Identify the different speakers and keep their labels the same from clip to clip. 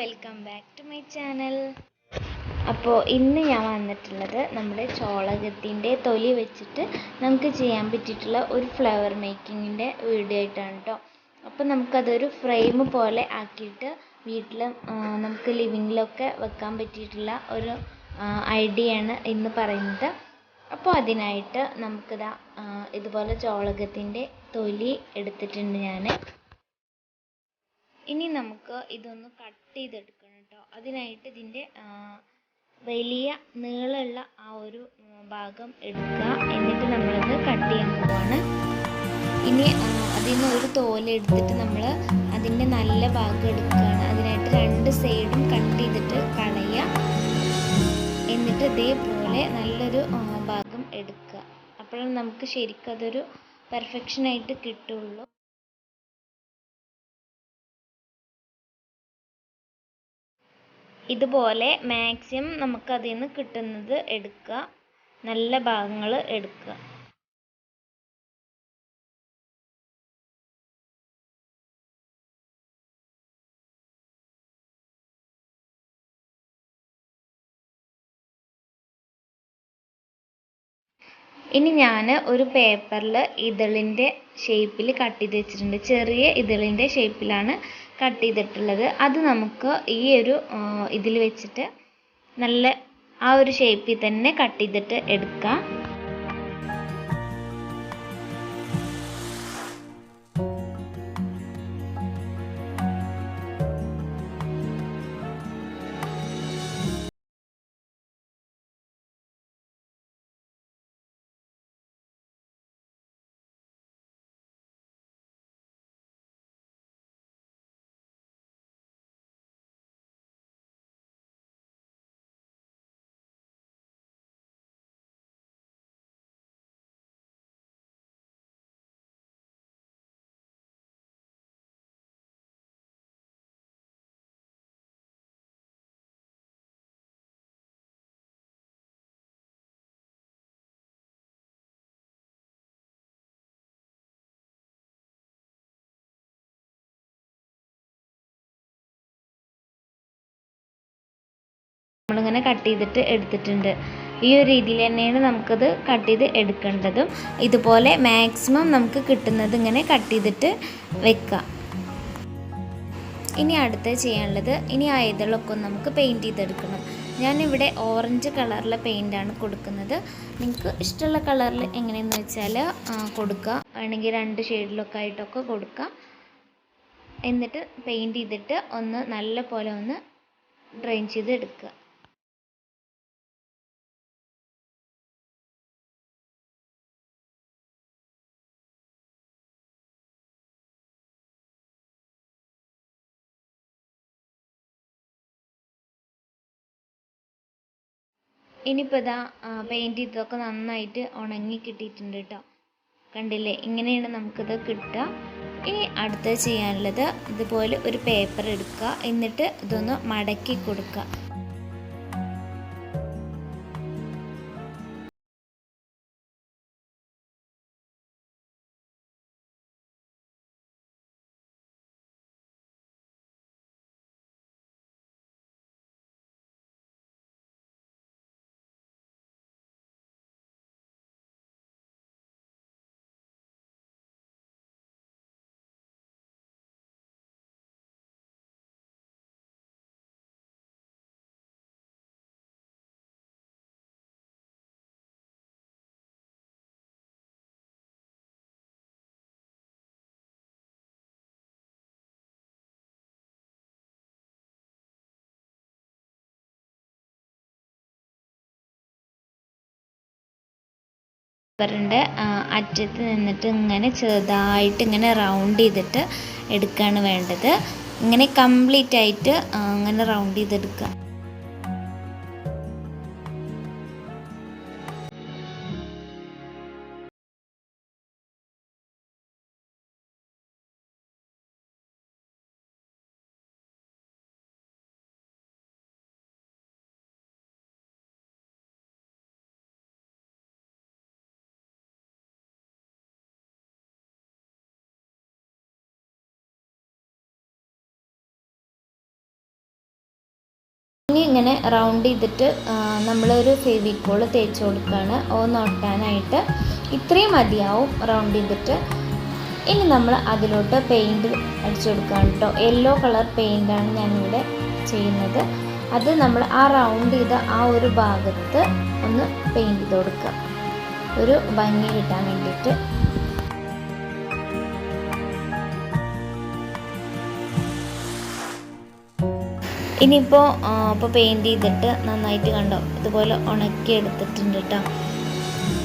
Speaker 1: Welcome back to my channel അപ്പോൾ ഇന്ന് ഞാൻ വന്നിട്ടുള്ളത് നമ്മുടെ ചോളകത്തിന്റെ തൊലി വെച്ചിട്ട് നമുക്ക് ചെയ്യാൻ പറ്റിയിട്ടുള്ള ഒരു ഫ്ലവർ മേക്കിങ്ങിന്റെ വീഡിയോ ആയിട്ടാണ് കേട്ടോ അപ്പോൾ നമുക്കതൊരു ഫ്രെയിം പോലെ ആക്കിയിട്ട് വീട്ടിൽ നമുക്ക് ലിവിങ്ങിലൊക്കെ വെക്കാൻ പറ്റിയിട്ടുള്ള ഒരു ഐഡിയ ആണ് ഇന്ന് പറയുന്നത്. അപ്പോൾ അതിനായിട്ട് നമുക്കിതാ ഇതുപോലെ ചോളകത്തിന്റെ തൊലി എടുത്തിട്ടുണ്ട് ഞാൻ ഇനി നമുക്ക് ഇതൊന്ന് കട്ട് ചെയ്തെടുക്കണം കേട്ടോ. അതിനായിട്ട് ഇതിന്റെ വലിയ നീളമുള്ള ആ ഒരു ഭാഗം എടുക്കുക. എന്നിട്ട് നമ്മളത് കട്ട് ചെയ്യാൻ പോവാണ്. ഇനി അതിൽ നിന്ന് ഒരു തോലെടുത്തിട്ട് നമ്മൾ അതിന്റെ നല്ല ഭാഗം എടുക്കുകയാണ്. അതിനായിട്ട് രണ്ട് സൈഡും കട്ട് ചെയ്തിട്ട് കളയുക. എന്നിട്ട് ഇതേപോലെ നല്ലൊരു ഭാഗം എടുക്കുക. അപ്പോഴാണ് നമുക്ക് ശരിക്കും അതൊരു പെർഫെക്ഷനായിട്ട് കിട്ടുള്ളൂ. ഇതുപോലെ മാക്സിമം നമുക്ക് അതിൽ നിന്ന് കിട്ടുന്നത് എടുക്കുക. നല്ല ഭാഗങ്ങൾ എടുക്കുക. ഇനി ഞാൻ ഒരു പേപ്പറിൽ ഇതളിന്റെ ഷേപ്പിൽ കട്ട് ചെയ്ത് വെച്ചിട്ടുണ്ട്. ചെറിയ ഇതളിന്റെ ഷേപ്പിലാണ് കട്ട് ചെയ്തിട്ടുള്ളത്. അത് നമുക്ക് ഈ ഒരു ഇതിൽ വെച്ചിട്ട് നല്ല ആ ഒരു ഷേപ്പിൽ തന്നെ കട്ട് ചെയ്തിട്ട് എടുക്കാം. നമ്മളിങ്ങനെ കട്ട് ചെയ്തിട്ട് എടുത്തിട്ടുണ്ട്. ഈ ഒരു രീതിയിൽ തന്നെയാണ് നമുക്കത് കട്ട് ചെയ്ത് എടുക്കേണ്ടതും. ഇതുപോലെ മാക്സിമം നമുക്ക് കിട്ടുന്നത് ഇങ്ങനെ കട്ട് ചെയ്തിട്ട് വെക്കാം. ഇനി അടുത്ത ചെയ്യാനുള്ളത് ഇനി ആ ഇതളൊക്കെ നമുക്ക് പെയിന്റ് ചെയ്തെടുക്കണം. ഞാനിവിടെ ഓറഞ്ച് കളറിലെ പെയിന്റാണ് കൊടുക്കുന്നത്. നിങ്ങൾക്ക് ഇഷ്ടമുള്ള കളറിൽ എങ്ങനെയെന്ന് വെച്ചാൽ കൊടുക്കുക വേണമെങ്കിൽ രണ്ട് ഷെയ്ഡിലൊക്കെ ആയിട്ടൊക്കെ കൊടുക്കാം. എന്നിട്ട് പെയിന്റ് ചെയ്തിട്ട് ഒന്ന് നല്ല പോലെ ഒന്ന് ഡ്രെയിൻ ചെയ്ത് എടുക്കുക ഇനിയിപ്പോൾ ഇതാ പെയിന്റ് ചെയ്തതൊക്കെ നന്നായിട്ട് ഉണങ്ങി കിട്ടിയിട്ടുണ്ട് കേട്ടോ കണ്ടില്ലേ? ഇങ്ങനെയാണ് നമുക്കിത് കിട്ടുക. ഇനി അടുത്തത് ചെയ്യാനുള്ളത് ഇതുപോലെ ഒരു പേപ്പർ എടുക്കുക. എന്നിട്ട് ഇതൊന്ന് മടക്കി കൊടുക്കുക. പേപ്പറിന്റെ അറ്റത്ത് നിന്നിട്ട് ഇങ്ങനെ ചെറുതായിട്ട് ഇങ്ങനെ റൗണ്ട് ചെയ്തിട്ട് എടുക്കുകയാണ് വേണ്ടത്. ഇങ്ങനെ കംപ്ലീറ്റ് ആയിട്ട് അങ്ങനെ റൗണ്ട് ചെയ്തെടുക്കുക. ഇനി ഇങ്ങനെ റൗണ്ട് ചെയ്തിട്ട് നമ്മളൊരു ഫെവിക്കോൾ തേച്ച് കൊടുക്കുകയാണ് ഒന്ന് ഒട്ടാനായിട്ട് ഇത്രയും മതിയാവും റൗണ്ട് ചെയ്തിട്ട്. ഇനി നമ്മൾ അതിലോട്ട് പെയിന്റ് അടിച്ചു കൊടുക്കുകയാണ് കേട്ടോ. യെല്ലോ കളർ പെയിന്റാണ് ഞാനിവിടെ ചെയ്യുന്നത്. അത് നമ്മൾ ആ റൗണ്ട് ചെയ്ത ആ ഒരു ഭാഗത്ത് ഒന്ന് പെയിന്റ് ചെയ്ത് കൊടുക്കുക. ഒരു ഭംഗി കിട്ടാൻ വേണ്ടിയിട്ട്. ഇനിയിപ്പോൾ ഇപ്പോൾ പെയിന്റ് ചെയ്തിട്ട് നന്നായിട്ട് കണ്ടോ? ഇതുപോലെ ഉണക്കി എടുത്തിട്ടുണ്ട് കേട്ടോ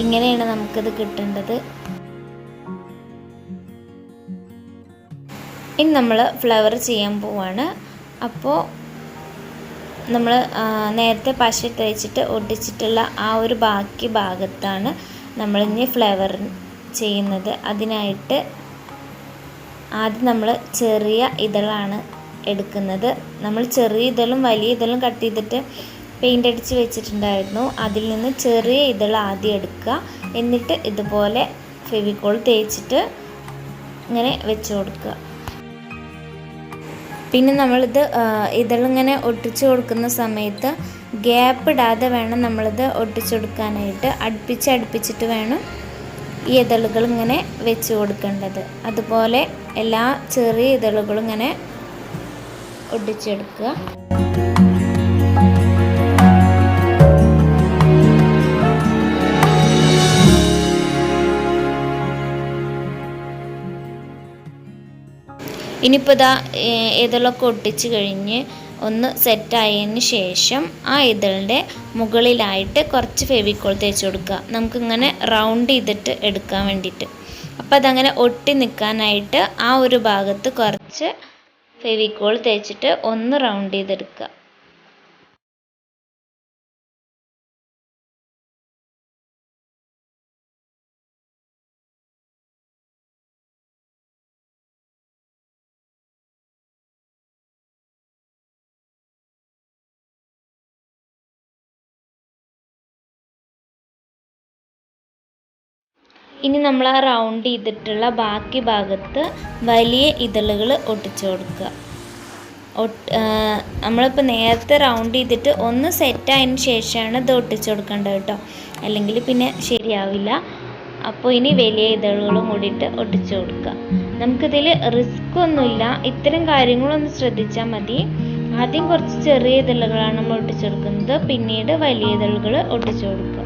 Speaker 1: ഇങ്ങനെയാണ് നമുക്കിത് കിട്ടേണ്ടത്. ഇനി നമ്മൾ ഫ്ലവർ ചെയ്യാൻ പോവാണ്. അപ്പോൾ നമ്മൾ നേരത്തെ പശ തേച്ചിട്ട് ഒട്ടിച്ചിട്ടുള്ള ആ ഒരു ബാക്കി ഭാഗത്താണ് നമ്മളിനി ഫ്ലവർ ചെയ്യുന്നത്. അതിനായിട്ട് ആദ്യം നമ്മൾ ചെറിയ ഇതളാണ് എടുക്കുന്നത്. നമ്മൾ ചെറിയ ഇതളും വലിയ ഇതളും കട്ട് ചെയ്തിട്ട് പെയിന്റ് അടിച്ച് വെച്ചിട്ടുണ്ടായിരുന്നു. അതിൽ നിന്ന് ചെറിയ ഇതൾ ആദ്യം എടുക്കുക. എന്നിട്ട് ഇതുപോലെ ഫെവിക്കോൾ തേച്ചിട്ട് ഇങ്ങനെ വെച്ച് കൊടുക്കുക. പിന്നെ നമ്മളിത് ഇതളിങ്ങനെ ഒട്ടിച്ച് കൊടുക്കുന്ന സമയത്ത് ഗ്യാപ്പ് ഇടാതെ വേണം നമ്മളിത് ഒട്ടിച്ചു കൊടുക്കാനായിട്ട്. അടുപ്പിച്ച് അടുപ്പിച്ചിട്ട് വേണം ഈ ഇതളുകൾ ഇങ്ങനെ വെച്ച് കൊടുക്കേണ്ടത്. അതുപോലെ എല്ലാ ചെറിയ ഇതളുകളും ഇങ്ങനെ ഒട്ടിച്ചെടുക്കുക ഇനിയിപ്പോൾ ഇതാ ഇതളൊക്കെ ഒട്ടിച്ച് കഴിഞ്ഞ് ഒന്ന് സെറ്റായതിന് ശേഷം ആ ഇതളിന്റെ മുകളിലായിട്ട് കുറച്ച് ഫെവിക്കോൾ തേച്ച് കൊടുക്കുക. നമുക്കിങ്ങനെ റൗണ്ട് ചെയ്തിട്ട് എടുക്കാൻ വേണ്ടിയിട്ട്. അപ്പോൾ അതങ്ങനെ ഒട്ടി നിൽക്കാനായിട്ട് ആ ഒരു ഭാഗത്ത് കുറച്ച് ഫെവിക്കോൾ തേച്ചിട്ട് ഒന്ന് റൗണ്ട് ചെയ്തെടുക്കുക. ഇനി നമ്മൾ ആ റൗണ്ട് ചെയ്തിട്ടുള്ള ബാക്കി ഭാഗത്ത് വലിയ ഇതളുകൾ ഒട്ടിച്ചു കൊടുക്കുക. ഒട്ട് നമ്മളിപ്പോൾ നേരത്തെ റൗണ്ട് ചെയ്തിട്ട് ഒന്ന് സെറ്റായതിന് ശേഷമാണ് ഇത് ഒട്ടിച്ചു കൊടുക്കേണ്ടത് കേട്ടോ. അല്ലെങ്കിൽ പിന്നെ ശരിയാവില്ല. അപ്പോൾ ഇനി വലിയ ഇതളുകളും കൂടിയിട്ട് ഒട്ടിച്ചു കൊടുക്കുക. നമുക്കിതിൽ റിസ്ക് ഒന്നുമില്ല. ഇത്തരം കാര്യങ്ങളൊന്ന് ശ്രദ്ധിച്ചാൽ മതി. ആദ്യം കുറച്ച് ചെറിയ ഇതളുകളാണ് നമ്മൾ ഒട്ടിച്ചു കൊടുക്കുന്നത്. പിന്നീട് വലിയ ഇതളുകൾ ഒട്ടിച്ചു കൊടുക്കുക.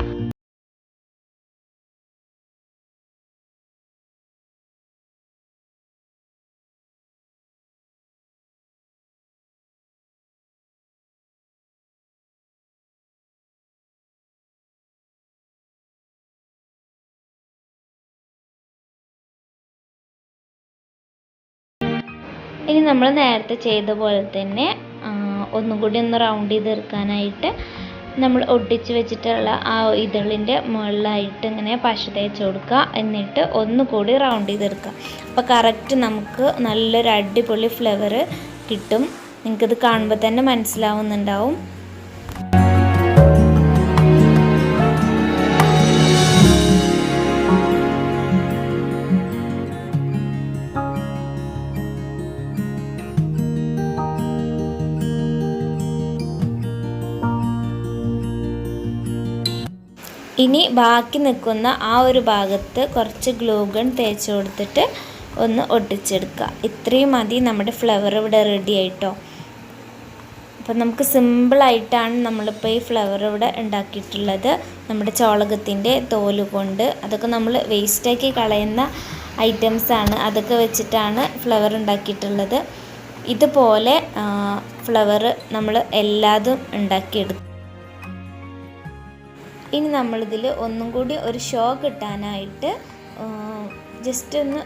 Speaker 1: ഇനി നമ്മൾ നേരത്തെ ചെയ്ത പോലെ തന്നെ ഒന്നും കൂടി ഒന്ന് റൗണ്ട് ചെയ്തെടുക്കാനായിട്ട് നമ്മൾ ഒട്ടിച്ച് വെച്ചിട്ടുള്ള ആ ഇതളിന്റെ മുകളിലായിട്ട് ഇങ്ങനെ പശ തേച്ച് കൊടുക്കുക. എന്നിട്ട് ഒന്നുകൂടി റൗണ്ട് ചെയ്തെടുക്കുക അപ്പോൾ കറക്റ്റ് നമുക്ക് നല്ലൊരു അടിപൊളി ഫ്ലവർ കിട്ടും. നിങ്ങൾക്കിത് കാണുമ്പോൾ തന്നെ മനസ്സിലാവുന്നുണ്ടാവും. ഇനി ബാക്കി നിൽക്കുന്ന ആ ഒരു ഭാഗത്ത് കുറച്ച് ഗ്ലൂഗൺ തേച്ച് കൊടുത്തിട്ട് ഒന്ന് ഒട്ടിച്ചെടുക്കുക. ഇത്രയും മതി നമ്മുടെ ഫ്ലവർ ഇവിടെ റെഡി ആയിട്ടോ. അപ്പം നമുക്ക് സിമ്പിളായിട്ടാണ് നമ്മളിപ്പോൾ ഈ ഫ്ലവർ ഇവിടെ ഉണ്ടാക്കിയിട്ടുള്ളത്. നമ്മുടെ ചോളകത്തിന്റെ തോൽ കൊണ്ട്. അതൊക്കെ നമ്മൾ വേസ്റ്റാക്കി കളയുന്ന ഐറ്റംസാണ് അതൊക്കെ വെച്ചിട്ടാണ് ഫ്ലവർ ഉണ്ടാക്കിയിട്ടുള്ളത്. ഇതുപോലെ ഫ്ലവർ നമ്മൾ എല്ലാതും ഉണ്ടാക്കിയെടുക്കും ഇനി നമ്മളിതിൽ ഒന്നും കൂടി ഒരു ഷോ കിട്ടാനായിട്ട് ജസ്റ്റ് ഒന്ന്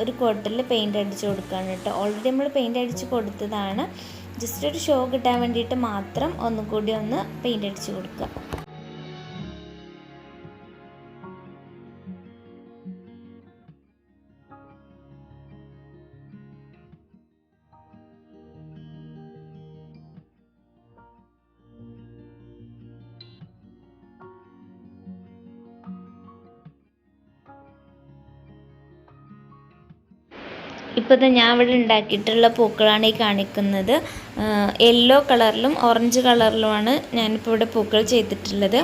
Speaker 1: ഒരു കോട്ടിൽ പെയിന്റ് അടിച്ച് കൊടുക്കുകയാണ് കേട്ടോ. ഓൾറെഡി നമ്മൾ പെയിന്റ് അടിച്ച് കൊടുത്തതാണ്. ജസ്റ്റ് ഒരു ഷോ കിട്ടാൻ വേണ്ടിയിട്ട് മാത്രം ഒന്നും കൂടി ഒന്ന് പെയിന്റ് അടിച്ച് കൊടുക്കുക. ഇപ്പോൾ ഇത് ഞാൻ ഇവിടെ ഉണ്ടാക്കിയിട്ടുള്ള പൂക്കളാണ് ഈ കാണിക്കുന്നത്. യെല്ലോ കളറിലും ഓറഞ്ച് കളറിലുമാണ് ഞാനിപ്പോൾ ഇവിടെ പൂക്കൾ ചെയ്തിട്ടുള്ളത്.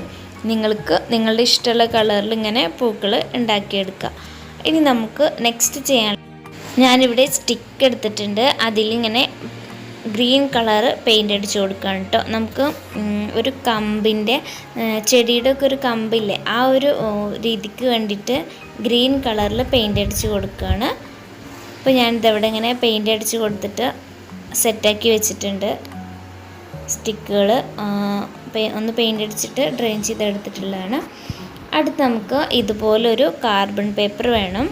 Speaker 1: നിങ്ങൾക്ക് നിങ്ങളുടെ ഇഷ്ടമുള്ള കളറിൽ ഇങ്ങനെ പൂക്കൾ ഉണ്ടാക്കിയെടുക്കുക ഇനി നമുക്ക് നെക്സ്റ്റ് ചെയ്യാൻ ഞാനിവിടെ സ്റ്റിക്ക് എടുത്തിട്ടുണ്ട്. അതിലിങ്ങനെ ഗ്രീൻ കളർ പെയിന്റ് അടിച്ച് കൊടുക്കുകയാണ് കേട്ടോ നമുക്ക് ഒരു കമ്പിന്റെ ചെടിയുടെ ഒക്കെ ഒരു കമ്പില്ലേ ആ ഒരു രീതിക്ക് വേണ്ടിയിട്ട് ഗ്രീൻ കളറിൽ പെയിന്റ് അടിച്ച് കൊടുക്കുകയാണ്. അപ്പോൾ ഞാനിതവിടെ ഇങ്ങനെ പെയിന്റ് അടിച്ച് കൊടുത്തിട്ട് സെറ്റാക്കി വെച്ചിട്ടുണ്ട്. സ്റ്റിക്കുകൾ ഒന്ന് പെയിന്റ് അടിച്ചിട്ട് ഡ്രെയിൻ ചെയ്തെടുത്തിട്ടുള്ളതാണ്. അടുത്ത് നമുക്ക് ഇതുപോലൊരു കാർബൺ പേപ്പർ വേണം.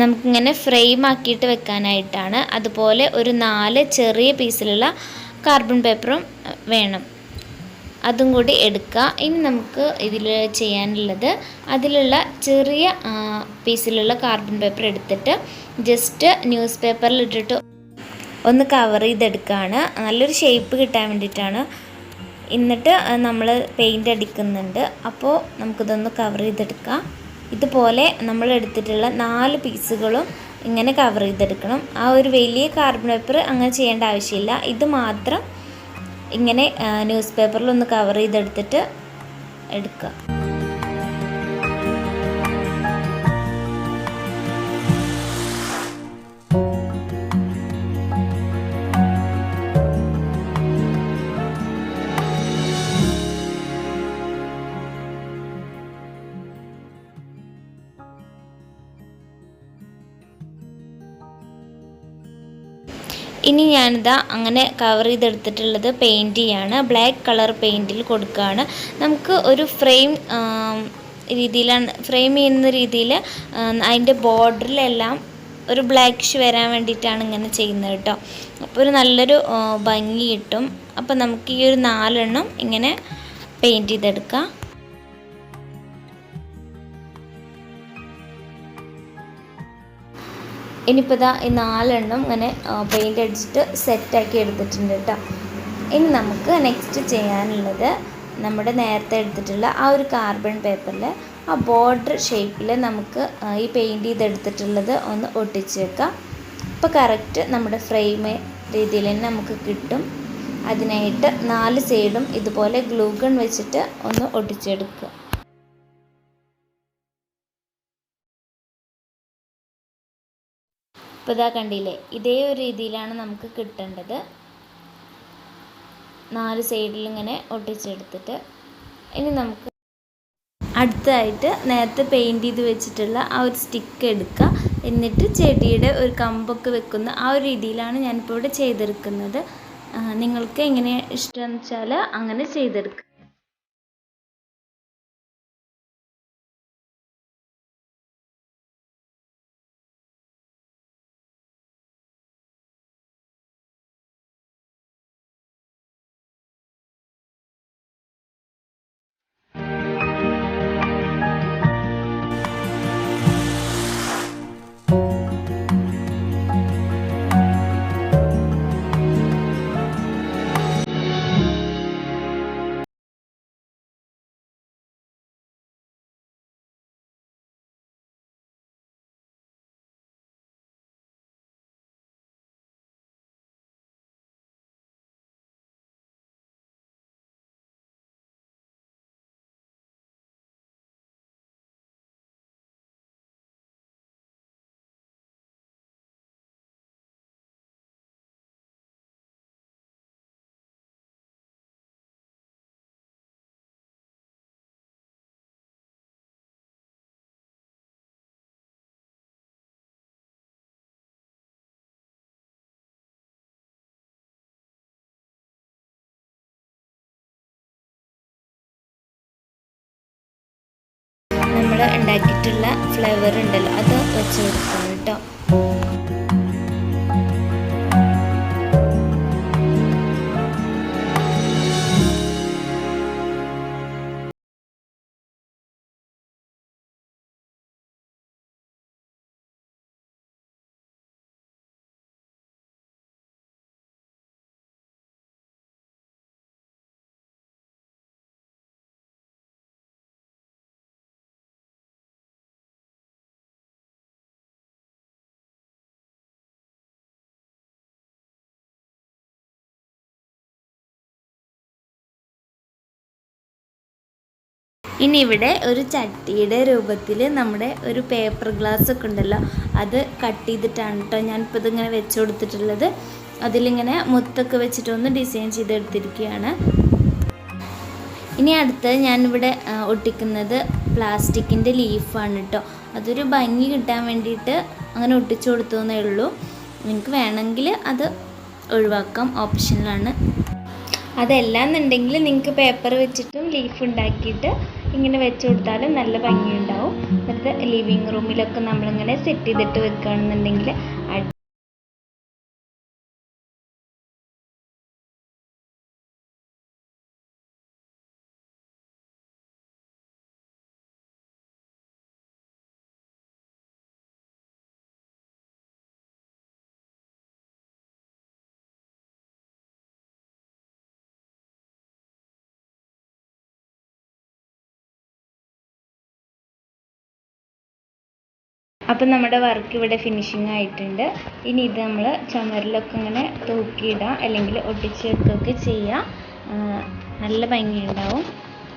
Speaker 1: നമുക്കിങ്ങനെ ഫ്രെയിം ആക്കിയിട്ട് വെക്കാനായിട്ടാണ്. അതുപോലെ ഒരു നാല് ചെറിയ പീസിലുള്ള കാർബൺ പേപ്പറും വേണം. അതും കൂടി എടുക്കുക ഇനി നമുക്ക് ഇതിൽ ചെയ്യാനുള്ളത് അതിലുള്ള ചെറിയ പീസിലുള്ള കാർബൺ പേപ്പർ എടുത്തിട്ട് ജസ്റ്റ് ന്യൂസ് പേപ്പറിൽ ഇട്ടിട്ട് ഒന്ന് കവർ ചെയ്തെടുക്കുകയാണ് നല്ലൊരു ഷേപ്പ് കിട്ടാൻ വേണ്ടിയിട്ടാണ്. എന്നിട്ട് നമ്മൾ പെയിന്റ് അടിക്കുന്നുണ്ട്. അപ്പോൾ നമുക്കിതൊന്ന് കവർ ചെയ്തെടുക്കാം. ഇതുപോലെ നമ്മൾ എടുത്തിട്ടുള്ള നാല് പീസുകളും ഇങ്ങനെ കവർ ചെയ്തെടുക്കണം. ആ ഒരു വലിയ കാർബൺ പേപ്പർ അങ്ങനെ ചെയ്യേണ്ട ആവശ്യമില്ല. ഇത് മാത്രം ഇങ്ങനെ ന്യൂസ് പേപ്പറിലൊന്ന് കവർ ചെയ്തെടുത്തിട്ട് എടുക്കുക. ഇനി ഞാനിതാ അങ്ങനെ കവർ ചെയ്തെടുത്തിട്ടുള്ളത് പെയിന്റ് ചെയ്യാണ്. ബ്ലാക്ക് കളർ പെയിന്റിൽ കൊടുക്കുകയാണ്. നമുക്ക് ഒരു ഫ്രെയിം രീതിയിലാണ് ഫ്രെയിം ചെയ്യുന്ന രീതിയിൽ അതിന്റെ ബോർഡറിലെല്ലാം ഒരു ബ്ലാക്കിഷ് വരാൻ വേണ്ടിയിട്ടാണ് ഇങ്ങനെ ചെയ്യുന്നത് കേട്ടോ. അപ്പോൾ ഒരു നല്ലൊരു ഭംഗി കിട്ടും. അപ്പോൾ നമുക്ക് ഈ ഒരു നാലെണ്ണം ഇങ്ങനെ പെയിന്റ് ചെയ്തെടുക്കാം. ഇനിയിപ്പോൾ ഇതാ ഈ നാലെണ്ണം ഇങ്ങനെ പെയിന്റ് അടിച്ചിട്ട് സെറ്റാക്കി എടുത്തിട്ടുണ്ട് കേട്ടോ ഇനി നമുക്ക് നെക്സ്റ്റ് ചെയ്യാനുള്ളത് നമ്മുടെ നേരത്തെ എടുത്തിട്ടുള്ള ആ ഒരു കാർബൺ പേപ്പറിൽ ആ ബോർഡർ ഷേപ്പിൽ നമുക്ക് ഈ പെയിന്റ് ചെയ്തെടുത്തിട്ടുള്ളത് ഒന്ന് ഒട്ടിച്ച് വെക്കാം. അപ്പോൾ കറക്റ്റ് നമ്മുടെ ഫ്രെയിം രീതിയിൽ തന്നെ നമുക്ക് കിട്ടും. അതിനായിട്ട് നാല് സൈഡും ഇതുപോലെ ഗ്ലൂഗൺ വെച്ചിട്ട് ഒന്ന് ഒട്ടിച്ചെടുക്കുക ഇപ്പോൾ ഇതാ കണ്ടില്ലേ? ഇതേ ഒരു രീതിയിലാണ് നമുക്ക് കിട്ടേണ്ടത്. നാല് സൈഡിൽ ഇങ്ങനെ ഒട്ടിച്ചെടുത്തിട്ട് ഇനി നമുക്ക് അടുത്തായിട്ട് നേരത്തെ പെയിന്റ് ചെയ്ത് വെച്ചിട്ടുള്ള ആ ഒരു സ്റ്റിക്ക് എടുക്കുക എന്നിട്ട് ചെടിയുടെ ഒരു കമ്പൊക്കെ വെക്കുന്ന ആ ഒരു രീതിയിലാണ് ഞാനിപ്പോൾ ഇവിടെ ചെയ്തെടുക്കുന്നത്. നിങ്ങൾക്ക് എങ്ങനെ ഇഷ്ടം വെച്ചാൽ അങ്ങനെ ചെയ്തെടുക്കുക ഉണ്ടാക്കിയിട്ടുള്ള ഫ്ലേവർ ഉണ്ടല്ലോ. അത് വെച്ച് കൊടുക്കണം കേട്ടോ. ഇനി ഇവിടെ ഒരു ചട്ടിയുടെ രൂപത്തിൽ നമ്മുടെ ഒരു പേപ്പർ ഗ്ലാസ് ഒക്കെ ഉണ്ടല്ലോ അത് കട്ട് ചെയ്തിട്ടാണ് കേട്ടോ ഞാനിപ്പോൾ ഇതിങ്ങനെ വെച്ച് കൊടുത്തിട്ടുള്ളത്. അതിലിങ്ങനെ മുത്തൊക്കെ വെച്ചിട്ടൊന്ന് ഡിസൈൻ ചെയ്തെടുത്തിരിക്കുകയാണ്. ഇനി അടുത്ത് ഞാനിവിടെ ഒട്ടിക്കുന്നത് പ്ലാസ്റ്റിക്കിന്റെ ലീഫാണ് കേട്ടോ അതൊരു ഭംഗി കിട്ടാൻ വേണ്ടിയിട്ട് അങ്ങനെ ഒട്ടിച്ചു കൊടുത്തു എന്നേ ഉള്ളൂ. നിങ്ങൾക്ക് വേണമെങ്കിൽ അത് ഒഴിവാക്കാം ഓപ്ഷനിലാണ് അതല്ല എന്നുണ്ടെങ്കിൽ നിങ്ങൾക്ക് പേപ്പർ വെച്ചിട്ടും ലീഫ് ഉണ്ടാക്കിയിട്ട് ഇങ്ങനെ വെച്ച് കൊടുത്താലും നല്ല ഭംഗിയുണ്ടാവും. എന്നിട്ട് ലിവിങ് റൂമിലൊക്കെ നമ്മളിങ്ങനെ സെറ്റ് ചെയ്തിട്ട് വെക്കുകയാണെന്നുണ്ടെങ്കിൽ അപ്പം നമ്മുടെ വർക്ക് ഇവിടെ ഫിനിഷിങ് ആയിട്ടുണ്ട്. ഇനി ഇത് നമ്മൾ ചുമരിലൊക്കെ ഇങ്ങനെ തൂക്കിയിടാം. അല്ലെങ്കിൽ ഒട്ടിച്ച് വെക്കുകയൊക്കെ ചെയ്യാം നല്ല ഭംഗിയുണ്ടാവും.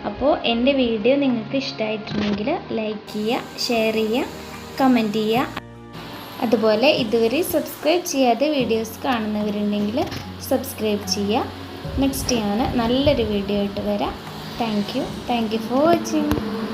Speaker 1: അപ്പോൾ എന്റെ വീഡിയോ നിങ്ങൾക്ക് ഇഷ്ടമായിട്ടുണ്ടെങ്കിൽ ലൈക്ക് ചെയ്യുക ഷെയർ ചെയ്യുക കമന്റ് ചെയ്യുക. അതുപോലെ ഇതുവരെ സബ്സ്ക്രൈബ് ചെയ്യാതെ വീഡിയോസ് കാണുന്നവരുണ്ടെങ്കിൽ സബ്സ്ക്രൈബ് ചെയ്യുക. നെക്സ്റ്റ് ഞാൻ നല്ലൊരു വീഡിയോ ആയിട്ട് വരാം. Thank you thank you for watching